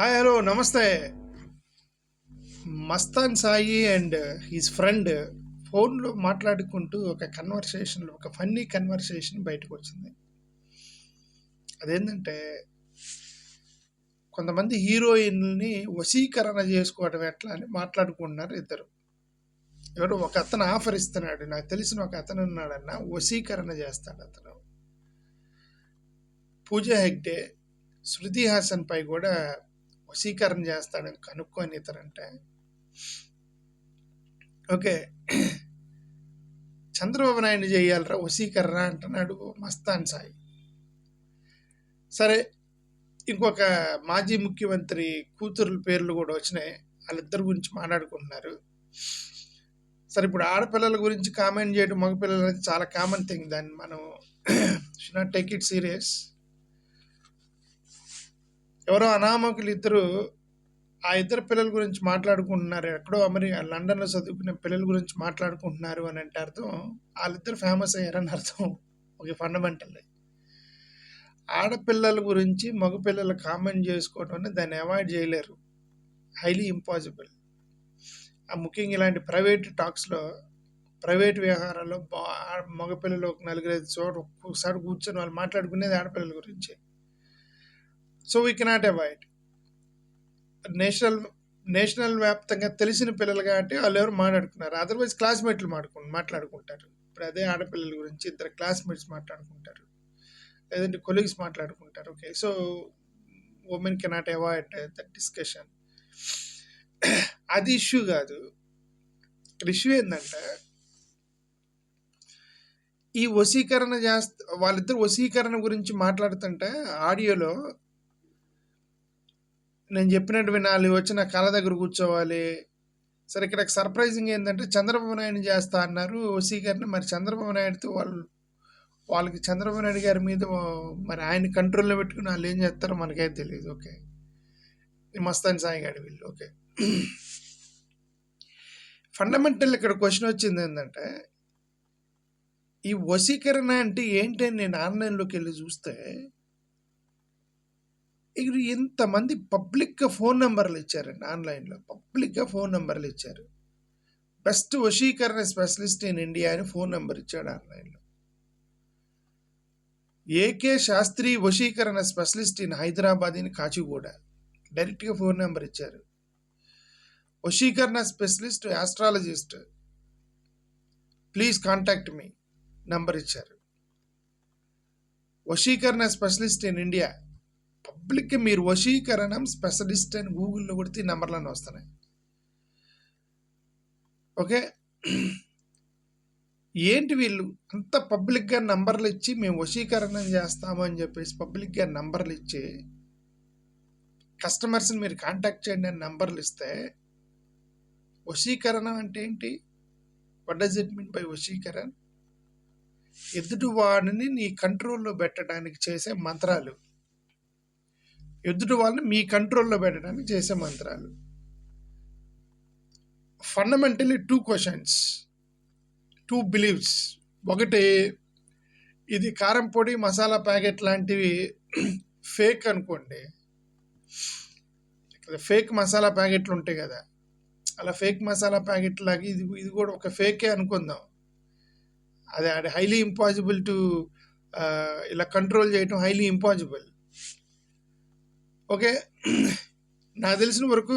Hi hello నమస్తే. Mastan Sai and his friend ఫోన్లో మాట్లాడుకుంటూ ఒక కన్వర్సేషన్లో ఒక ఫన్నీ కన్వర్సేషన్ బయటకు వచ్చింది. అదేంటంటే కొంతమంది హీరోయిన్ని వశీకరణ చేసుకోవడం ఎట్లా అని మాట్లాడుకుంటున్నారు ఇద్దరు. ఎవరు ఒక అతను ఆఫర్ ఇస్తున్నాడు నాకు తెలిసిన ఒక అతను ఉన్నాడన్న వశీకరణ చేస్తాడు అతను. పూజ హెగ్డే శృతి హాసన్ పై కూడా వశీకరణ చేస్తాడని కనుక్కొని ఇతరంటే. ఓకే. చంద్రబాబు నాయుడు చేయాలరా వశీకరణ అంటున్నాడు మస్తాన్ సాయి. సరే ఇంకొక మాజీ ముఖ్యమంత్రి కూతురుల పేర్లు కూడా వచ్చినాయి. వాళ్ళిద్దరి గురించి మాట్లాడుకుంటున్నారు. సరే ఇప్పుడు ఆడపిల్లల గురించి కామెంట్ చేయడం మగపిల్లల చాలా కామన్ థింగ్ దాన్ని మనం should not take it serious ఎవరో అనామకులు ఇద్దరు ఆ ఇద్దరు పిల్లల గురించి మాట్లాడుకుంటున్నారు. ఎక్కడో అమెరికా లండన్లో చదువుకునే పిల్లల గురించి మాట్లాడుకుంటున్నారు అని అంటే అర్థం వాళ్ళిద్దరు ఫేమస్ అయ్యారని అర్థం. ఒక ఫండమెంటల్ ఆడపిల్లల గురించి మగపిల్లలు కామెంట్ చేసుకోవటం అనేది దాన్ని అవాయిడ్ చేయలేరు. హైలీ ఇంపాసిబుల్ ఆ ముఖ్యంగా ఇలాంటి ప్రైవేట్ టాక్స్లో ప్రైవేట్ వ్యవహారాల్లో బా మగపిల్లలు ఒక నలుగురు ఐదు చోట ఒక్కొక్కసారి కూర్చొని వాళ్ళు మాట్లాడుకునేది ఆడపిల్లల గురించి. So we cannot avoid national national వ్యాప్తంగా తెలిసిన పిల్లలు కాబట్టి వాళ్ళు ఎవరు మాట్లాడుకున్నారు. అదర్వైజ్ క్లాస్మేట్లు మాట్లాడుకు మాట్లాడుకుంటారు. ఇప్పుడు అదే ఆడపిల్లల గురించి ఇద్దరు క్లాస్మేట్స్ మాట్లాడుకుంటారు. లేదంటే కొలీగ్స్ మాట్లాడుకుంటారు. Okay so women cannot avoid that discussion అది ఇష్యూ కాదు. ఇష్యూ ఏంటంటే ఈ వశీకరణ చేస్త వాళ్ళిద్దరు వశీకరణ గురించి మాట్లాడుతుంటే ఆడియోలో నేను చెప్పినట్టు వినాలి వచ్చి నా కళ దగ్గర కూర్చోవాలి. సరే ఇక్కడ సర్ప్రైజింగ్ ఏంటంటే చంద్రబాబు నాయుడు చేస్తా అన్నారు వసీకరణ మరి చంద్రబాబు నాయుడుతో వాళ్ళు వాళ్ళకి చంద్రబాబు నాయుడు గారి మీద మరి ఆయన కంట్రోల్లో పెట్టుకుని వాళ్ళు ఏం చేస్తారో మనకైతే తెలియదు ఓకే. మస్తాన్ సాయి గారి వీళ్ళు. ఓకే. ఫండమెంటల్ ఇక్కడ క్వశ్చన్ వచ్చింది ఏంటంటే ఈ వశీకరణ అంటే ఏంటి అని నేను ఆన్లైన్లోకి వెళ్ళి చూస్తే ఇక్కడ ఎంతమంది పబ్లిక్గా ఫోన్ నెంబర్లు ఇచ్చారండి ఆన్లైన్లో పబ్లిక్గా ఫోన్ నెంబర్లు ఇచ్చారు. Best vashikaran specialist in India అని ఫోన్ నెంబర్ ఇచ్చాడు ఆన్లైన్లో AK Shastri vashikaran specialist in Hyderabad in Kachiguda డైరెక్ట్గా ఫోన్ నెంబర్ ఇచ్చారు. Vashikaran specialist astrologist please contact me number ఇచ్చారు. వశీకరణ స్పెషలిస్ట్ ఇన్ ఇండియా పబ్లిక్ మీరు వశీకరణం స్పెషలిస్ట్ అని గూగుల్లో కొడితే నెంబర్లను వస్తున్నాయి. ఓకే? ఏంటి వీళ్ళు? అంత పబ్లిక్గా నంబర్లు ఇచ్చి మేము వశీకరణం చేస్తాము అని చెప్పేసి పబ్లిక్గా నంబర్లు ఇచ్చి కస్టమర్స్ని మీరు కాంటాక్ట్ చేయండి అని నంబర్లు ఇస్తే వశీకరణం అంటే ఏంటి? What does it mean by vashikaran? ఎదుటి వాడిని నీ కంట్రోల్లో పెట్టడానికి చేసే మంత్రాలు. ఎదుటి వాళ్ళని మీ కంట్రోల్లో పెట్టడానికి చేసే మంత్రాలు. Fundamentally two questions two believes ఒకటి ఇది కారం పొడి మసాలా ప్యాకెట్ లాంటివి ఫేక్ అనుకోండి. ఫేక్ మసాలా ప్యాకెట్లు ఉంటాయి కదా. అలా ఫేక్ మసాలా ప్యాకెట్ లాగా ఇది ఇది కూడా ఒక ఫేకే అనుకుందాం. అది అది హైలీ ఇంపాసిబుల్ టు ఇలా కంట్రోల్ చేయటం హైలీ ఇంపాసిబుల్ ఓకే. నాకు తెలిసిన వరకు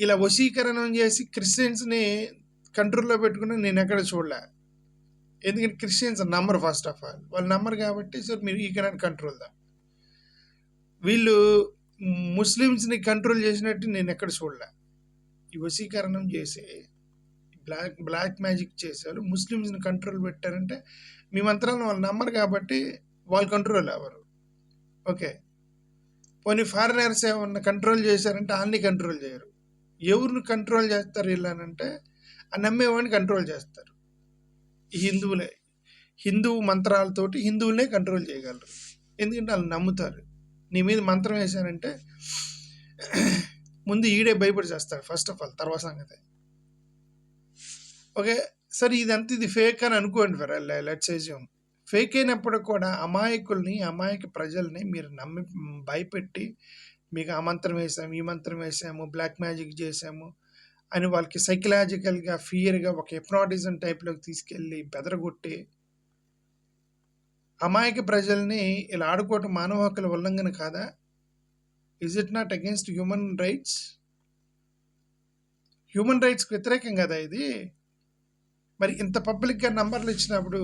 ఇలా వశీకరణం చేసి క్రిస్టియన్స్ని కంట్రోల్లో పెట్టుకుని నేను ఎక్కడ చూడలే. ఎందుకంటే Christians number first of all వాళ్ళు నంబర్ కాబట్టి సో మీరు ఈ కెనాట్ కంట్రోల్ దా. వీళ్ళు ముస్లిమ్స్ని కంట్రోల్ చేసినట్టు నేను ఎక్కడ చూడలే. ఈ వశీకరణం చేసి బ్లాక్ బ్లాక్ మ్యాజిక్ చేశారు ముస్లిమ్స్ని కంట్రోల్ పెట్టారంటే మీ మంత్రాలను వాళ్ళు నమ్మరు కాబట్టి వాళ్ళు కంట్రోల్ అవ్వరు. ఓకే. పోనీ ఫారినర్స్ ఏమన్నా కంట్రోల్ చేశారంటే వాళ్ళని కంట్రోల్ చేయరు. ఎవరిని కంట్రోల్ చేస్తారు వీళ్ళనంటే ఆ నమ్మేవాడిని కంట్రోల్ చేస్తారు. హిందువులే. హిందూ మంత్రాలతోటి హిందువులనే కంట్రోల్ చేయగలరు. ఎందుకంటే వాళ్ళు నమ్ముతారు. నీ మీద మంత్రం వేశారంటే ముందు ఈడే భయపడి చేస్తాడు ఫస్ట్ ఆఫ్ ఆల్ తర్వాత సంగతి. ఓకే? సరే ఇదంతా ఇది ఫేక్ అని అనుకోండి ఫర్ లెట్స్ ఏజ్యూమ్ ఫేక్ అయినప్పుడు కూడా అమాయకుల్ని అమాయక ప్రజల్ని మీరు నమ్మి భయపెట్టి మీకు ఆ మంత్రం వేసాము ఈ మంత్రం వేసాము బ్లాక్ మ్యాజిక్ చేసాము అని వాళ్ళకి సైకలాజికల్గా ఫియర్గా ఒక ఎప్నాటిజం టైప్లోకి తీసుకెళ్ళి బెదరగొట్టి అమాయక ప్రజల్ని ఇలా ఆడుకోవటం మానవ హక్కుల ఉల్లంఘన కాదా? Is it not against human rights human రైట్స్కి వ్యతిరేకం కదా ఇది? మరి ఇంత పబ్లిక్గా నంబర్లు ఇచ్చినప్పుడు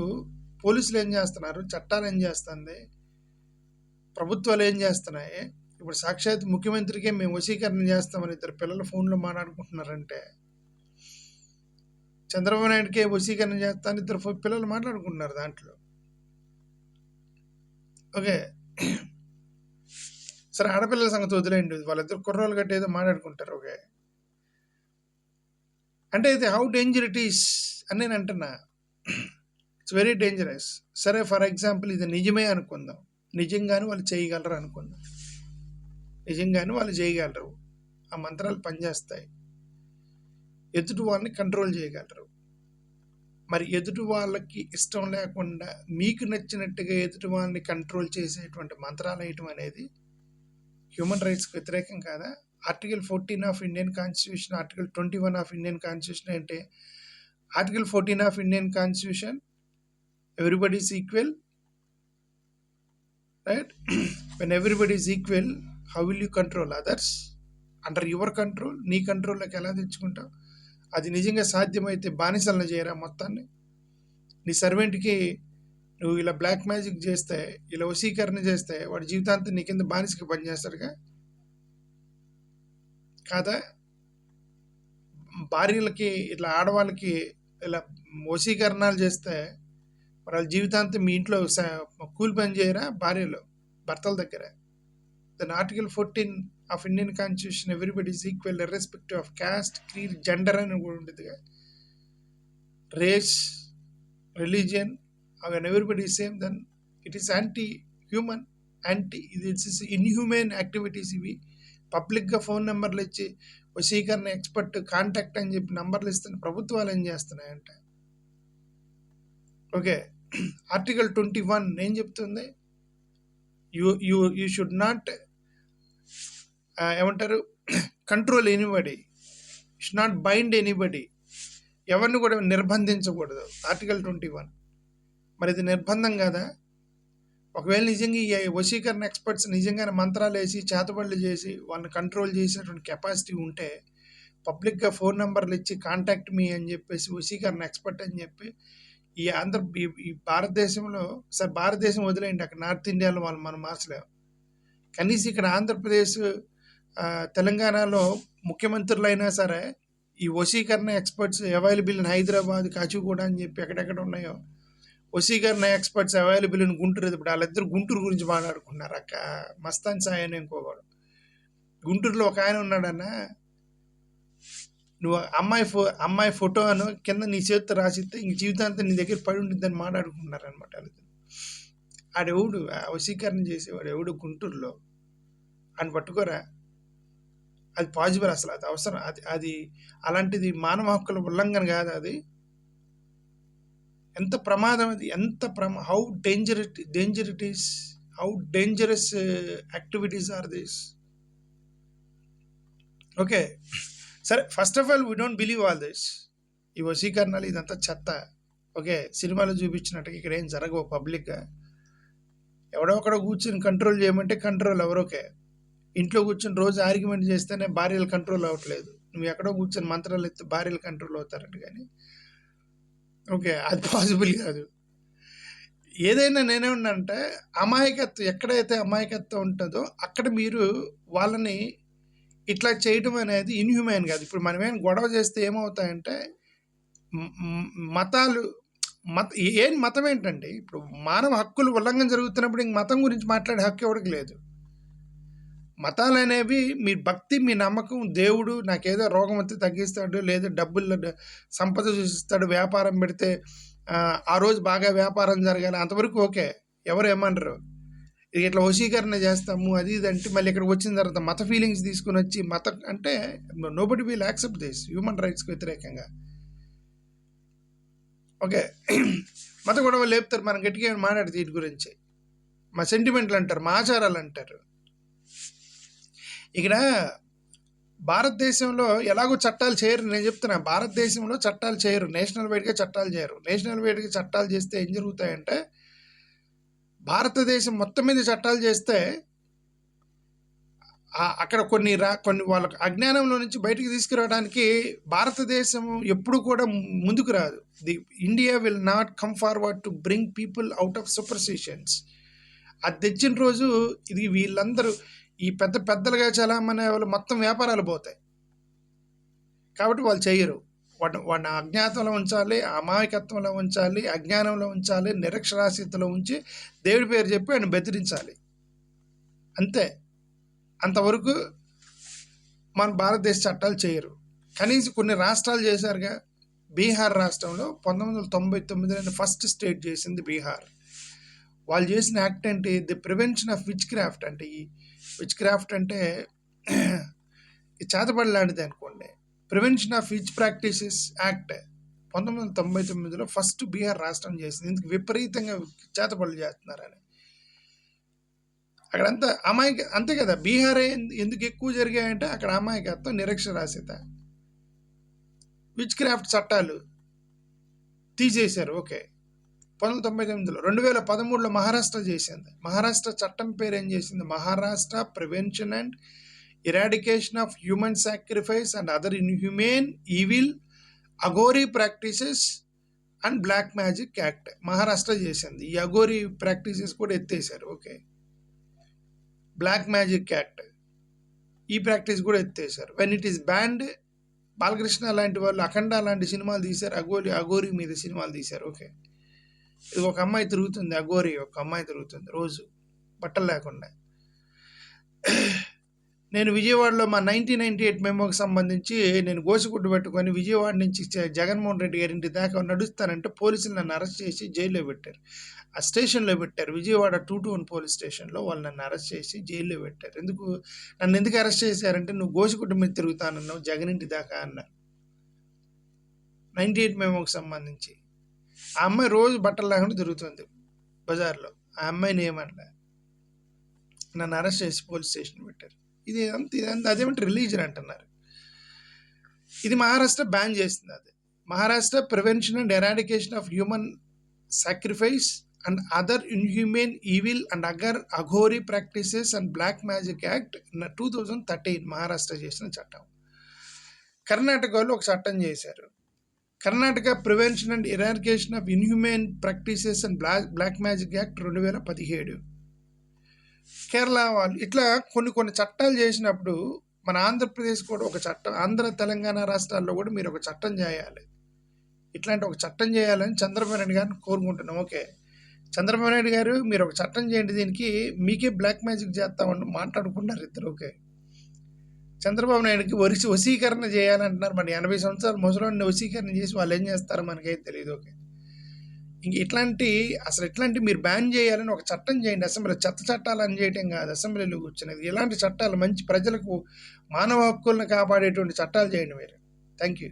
పోలీసులు ఏం చేస్తున్నారు? చట్టాలు ఏం చేస్తుంది? ప్రభుత్వాలు ఏం చేస్తున్నాయి? ఇప్పుడు సాక్షాత్ ముఖ్యమంత్రికే మేము వశీకరణ చేస్తామని ఇద్దరు పిల్లలు ఫోన్లో మాట్లాడుకుంటున్నారంటే చంద్రబాబు నాయుడుకే వశీకరణ చేస్తాను ఇద్దరు పిల్లలు మాట్లాడుకుంటున్నారు దాంట్లో. ఓకే. సరే ఆడపిల్లల సంగతి వదిలేయండి. వాళ్ళిద్దరు కుర్రోలు గట్టి ఏదో మాట్లాడుకుంటారు. ఓకే. అంటే ఇది హౌ డేంజర్ ఇట్ ఈస్ అని నేను అంటున్నా. ఇట్స్ వెరీ డేంజరస్ సరే ఫర్ ఎగ్జాంపుల్ ఇది నిజమే అనుకుందాం. నిజంగానే వాళ్ళు చేయగలరు అనుకుందాం. నిజంగానే వాళ్ళు చేయగలరు. ఆ మంత్రాలు పనిచేస్తాయి. ఎదుటి వాళ్ళని కంట్రోల్ చేయగలరు. మరి ఎదుటి వాళ్ళకి ఇష్టం లేకుండా మీకు నచ్చినట్టుగా ఎదుటి వాళ్ళని కంట్రోల్ చేసేటువంటి మంత్రాలు వేయటం అనేది హ్యూమన్ రైట్స్కి వ్యతిరేకం కాదా? Article fourteen of Indian constitution article twenty one of Indian constitution అంటే article fourteen of Indian constitution everybody is equal right when everybody is equal how will you control others under your control నీ కంట్రోల్లోకి ఎలా తెచ్చుకుంటావు? అది నిజంగా సాధ్యమైతే బానిసలను చేయరా మొత్తాన్ని? నీ సర్వెంట్కి నువ్వు ఇలా బ్లాక్ మ్యాజిక్ చేస్తే ఇలా వశీకరణ చేస్తే వాడి జీవితాంతం నీ కింద బానిసకి పనిచేస్తాడుగా కాదా? భార్యలకి ఇట్లా ఆడవాళ్ళకి ఇలా వశీకరణాలు చేస్తే మరి వాళ్ళ జీవితాంతం మీ ఇంట్లో స- కూలి పని చేయరా? భార్యలో భర్తల దగ్గర? Then article fourteen of Indian constitution everybody is equal respective of caste creed gender అని కూడా ఉంటుందిగా race religion even everybody same then it is anti human anti ఇది ఇట్స్ ఇన్హ్యూమన్ యాక్టివిటీస్ ఇవి. పబ్లిక్గా ఫోన్ నెంబర్లు ఇచ్చి వశీకరణ ఎక్స్పర్ట్ కాంటాక్ట్ అని చెప్పి నంబర్లు ఇస్తున్న ప్రభుత్వాలు ఏం చేస్తున్నాయంట? ఓకే ఆర్టికల్ ట్వంటీ వన్ ఏం చెప్తుంది? You you you should not ఏమంటారు? Control anybody should not bind anybody ఎవరిని కూడా నిర్బంధించకూడదు. ఆర్టికల్ ట్వంటీ వన్ మరి ఇది నిర్బంధం కాదా? ఒకవేళ నిజంగా ఈ వశీకరణ ఎక్స్పర్ట్స్ నిజంగానే మంత్రాలు వేసి చేతబడులు చేసి వాళ్ళని కంట్రోల్ చేసేటువంటి కెపాసిటీ ఉంటే పబ్లిక్గా ఫోన్ నెంబర్లు ఇచ్చి కాంటాక్ట్ మీ అని చెప్పేసి వశీకరణ ఎక్స్పర్ట్ అని చెప్పి ఈ ఆంధ్ర ఈ- భారతదేశంలో సార్ భారతదేశం వదిలేయండి అక్కడ నార్త్ ఇండియాలో వాళ్ళు మనం మార్చలేము కనీసం ఇక్కడ ఆంధ్రప్రదేశ్ తెలంగాణలో ముఖ్యమంత్రులు అయినా సరే ఈ vashikaran experts available in Hyderabad Kachiguda అని చెప్పి ఎక్కడెక్కడ ఉన్నాయో వశీకరణ ఎక్స్పర్ట్స్ అవైలబుల్ ఇన్ గుంటూరు ఇప్పుడు వాళ్ళిద్దరు గుంటూరు గురించి మాట్లాడుకున్నారు అక్క మస్తాన్ సాయి అని ఇంకోవాడు గుంటూరులో ఒక ఆయన ఉన్నాడన్నా నువ్వు అమ్మాయి ఫో అమ్మాయి ఫోటో అను కింద నీ చేతితో రాసిస్తే ఇంక జీవితాంతం నీ దగ్గర పడి ఉంటుందని మాట్లాడుకుంటున్నారు అనమాట వాళ్ళిద్దరు ఆడెవడు వశీకరణ చేసేవాడు ఎవడు గుంటూరులో? అని పట్టుకోరా. అది పాజిబుల్ అసలు అది అవసరం అది అది అలాంటిది మానవ హక్కుల ఉల్లంఘన కాదు అది? ఎంత ప్రమాదం అది ఎంత ప్రమా how danger it danger it is how dangerous activities are this okay సరే first of all we don't believe all this ఈ వశీకరణలు ఇదంతా చెత్త. ఓకే సినిమాలో చూపించినట్టుగా ఇక్కడ ఏం జరగవు పబ్లిక్గా. ఎవడో ఒకడో కూర్చొని కంట్రోల్ చేయమంటే కంట్రోల్ ఎవరోకే ఇంట్లో కూర్చొని రోజు ఆర్గ్యుమెంట్ చేస్తేనే భార్యలు కంట్రోల్ అవ్వట్లేదు. నువ్వు ఎక్కడో కూర్చొని మంత్రాలు ఎత్తే భార్యలు కంట్రోల్ అవుతారంట కానీ. ఓకే అది పాసిబుల్ కాదు. ఏదైనా నేనేమన్నంటే అమాయకత్వం ఎక్కడైతే అమాయకత్వం ఉంటుందో అక్కడ మీరు వాళ్ళని ఇట్లా చేయడం అనేది ఇన్హ్యూమైన్ కాదు. ఇప్పుడు మనం ఏం గొడవ చేస్తే ఏమవుతాయంటే మతాలు మత ఏం మతం ఏంటండి ఇప్పుడు మానవ హక్కులు ఉల్లంఘన జరుగుతున్నప్పుడు ఇంక మతం గురించి మాట్లాడే హక్కు ఎవరికి లేదు. మతాలు అనేవి మీ భక్తి మీ నమ్మకం దేవుడు నాకేదో రోగం వస్తే తగ్గిస్తాడు లేదా డబ్బులు సంపద చూసిస్తాడు వ్యాపారం పెడితే ఆ, రోజు బాగా వ్యాపారం జరగాలి అంతవరకు ఓకే. ఎవరు ఏమనరు. ఇట్లా వశీకరణ చేస్తాము అది ఇది అంటే మళ్ళీ ఇక్కడికి వచ్చిన తర్వాత మత ఫీలింగ్స్ తీసుకుని వచ్చి మత అంటే nobody will accept this human రైట్స్కి వ్యతిరేకంగా. ఓకే మత గొడవ లేపుతారు మనం గట్టిగా ఏమైనా మాట్లాడు దీని గురించి. మా సెంటిమెంట్లు అంటారు మా ఆచారాలు అంటారు. ఇక్కడ భారతదేశంలో ఎలాగో చట్టాలు చేయరు నేను చెప్తున్నా భారతదేశంలో చట్టాలు చేయరు నేషనల్ వైడ్గా చట్టాలు చేయరు. నేషనల్ వైడ్గా చట్టాలు చేస్తే ఏం జరుగుతాయంటే భారతదేశం మొత్తం మీద చట్టాలు చేస్తే అక్కడ కొన్ని రా కొన్ని వాళ్ళ అజ్ఞానంలో నుంచి బయటకు తీసుకురావడానికి భారతదేశం ఎప్పుడు కూడా ముందుకు రాదు. The India will not come forward to bring people out of superstitions అది తెచ్చిన రోజు ఇది వీళ్ళందరూ ఈ పెద్ద పెద్దలుగా చలామనే వాళ్ళు మొత్తం వ్యాపారాలు పోతాయి. కాబట్టి వాళ్ళు చేయరు. వాటి వాడిని అజ్ఞాతంలో ఉంచాలి అమాయకత్వంలో ఉంచాలి అజ్ఞానంలో ఉంచాలి నిరక్షరాస్యతలో ఉంచి దేవుడి పేరు చెప్పి ఆయన బెదిరించాలి. అంతే. అంతవరకు మన భారతదేశ చట్టాలు చేయరు. కనీసం కొన్ని రాష్ట్రాలు చేశారుగా. బీహార్ రాష్ట్రంలో పంతొమ్మిది వందల తొంభై తొమ్మిదిలో ఫస్ట్ స్టేట్ చేసింది బీహార్. వాళ్ళు చేసిన యాక్ట్ ఏంటి? The prevention of witchcraft అంటే ఈ. విచ్ క్రాఫ్ట్ అంటే ఈ చేతబడి లాంటిది అనుకోండి. Prevention of each practices act పంతొమ్మిది వందల తొంభై తొమ్మిదిలో ఫస్ట్ బీహార్ రాష్ట్రం చేసింది. ఇందుకు విపరీతంగా చేతపళ్ళు చేస్తున్నారని. అక్కడంతా అమాయక అంతే కదా బీహార్ ఎందుకు ఎక్కువ జరిగాయంటే అక్కడ అమాయకత్వం నిరక్షరాస్యత. విచ్ క్రాఫ్ట్ చట్టాలు తీసేశారు ఓకే. పంతొమ్మిది తొంభై తొమ్మిదిలో రెండు వేల పదమూడులో మహారాష్ట్ర చేసింది. మహారాష్ట్ర చట్టం పేరు ఏం చేసింది? Maharashtra prevention and eradication of human sacrifice and other inhumane evil Aghori practices and black magic act Maharashtra చేసింది. ఈ అగోరీ ప్రాక్టీసెస్ కూడా ఎత్తేసారు. ఓకే బ్లాక్ మ్యాజిక్ యాక్ట్ ఈ ప్రాక్టీస్ కూడా ఎత్తేసారు. When it is banned Balakrishna లాంటి వాళ్ళు అఖండ లాంటి సినిమాలు తీశారు. అగోరి అగోరీ మీద సినిమాలు తీశారు. ఓకే ఇది ఒక అమ్మాయి తిరుగుతుంది. అగోరి ఒక అమ్మాయి తిరుగుతుంది. రోజు బట్టలు లేకుండా. నేను విజయవాడలో మా నైన్టీన్ నైన్టీ ఎయిట్ మెమోకి సంబంధించి నేను గోసిగుడ్డు పెట్టుకొని విజయవాడ నుంచి జగన్మోహన్ రెడ్డి గారి ఇంటి దాకా నడుస్తానంటే పోలీసులు నన్ను అరెస్ట్ చేసి జైల్లో పెట్టారు. ఆ స్టేషన్లో పెట్టారు. Vijayawada two two one police స్టేషన్లో వాళ్ళు నన్ను అరెస్ట్ చేసి జైల్లో పెట్టారు. ఎందుకు? నన్ను ఎందుకు అరెస్ట్ చేశారంటే నువ్వు గోసిగుడ్డు మీద తిరుగుతానన్నావు జగన్ ఇంటి దాకా అన్నారు. నైన్టీ ఎయిట్ మెమోకి సంబంధించి. ఆ అమ్మాయి రోజు బట్టలు లేకుండా తిరుగుతుంది బజార్లో. ఆ అమ్మాయిని ఏమనలే. నన్ను అరెస్ట్ చేసి పోలీస్ స్టేషన్ పెట్టారు. ఇది అంత ఇదంతా అదేమంటే రిలీజన్ అంటున్నారు. ఇది మహారాష్ట్ర బ్యాన్ చేస్తుంది అది. Maharashtra prevention and eradication of human sacrifice and other inhumane evil and agar Aghori practices and black magic act two thousand thirteen Maharashtra చేసిన చట్టం. కర్ణాటకలో ఒక చట్టం చేశారు. Karnataka prevention and eradication of inhumane practices and black black magic act రెండు వేల పదిహేడు. కేరళ వాళ్ళు ఇట్లా కొన్ని కొన్ని చట్టాలు చేసినప్పుడు మన ఆంధ్రప్రదేశ్ కూడా ఒక చట్టం ఆంధ్ర తెలంగాణ రాష్ట్రాల్లో కూడా మీరు ఒక చట్టం చేయాలి. ఇట్లాంటి ఒక చట్టం చేయాలని చంద్రబాబు నాయుడు గారిని కోరుకుంటున్నాం. ఓకే. చంద్రబాబు నాయుడు గారు మీరు ఒక చట్టం చేయండి దీనికి మీకే బ్లాక్ మ్యాజిక్ చేస్తామని మాట్లాడుకున్నారు ఇద్దరు. ఓకే. చంద్రబాబు నాయుడుకి వరిసి వశీకరణ చేయాలంటున్నారు. మన ఎనభై సంవత్సరాలు ముసలాన్ని వశీకరణ చేసి వాళ్ళు ఏం చేస్తారో? మనకైతే తెలియదు ఓకే. ఇంక ఇట్లాంటి అసలు ఇట్లాంటి మీరు బ్యాన్ చేయాలని ఒక చట్టం చేయండి. అసెంబ్లీ చెత్త చట్టాలు అని చేయటం కాదు. అసెంబ్లీలో కూర్చునేది. ఇలాంటి చట్టాలు మంచి ప్రజలకు మానవ హక్కులను కాపాడేటువంటి చట్టాలు చేయండి మీరు. Thank you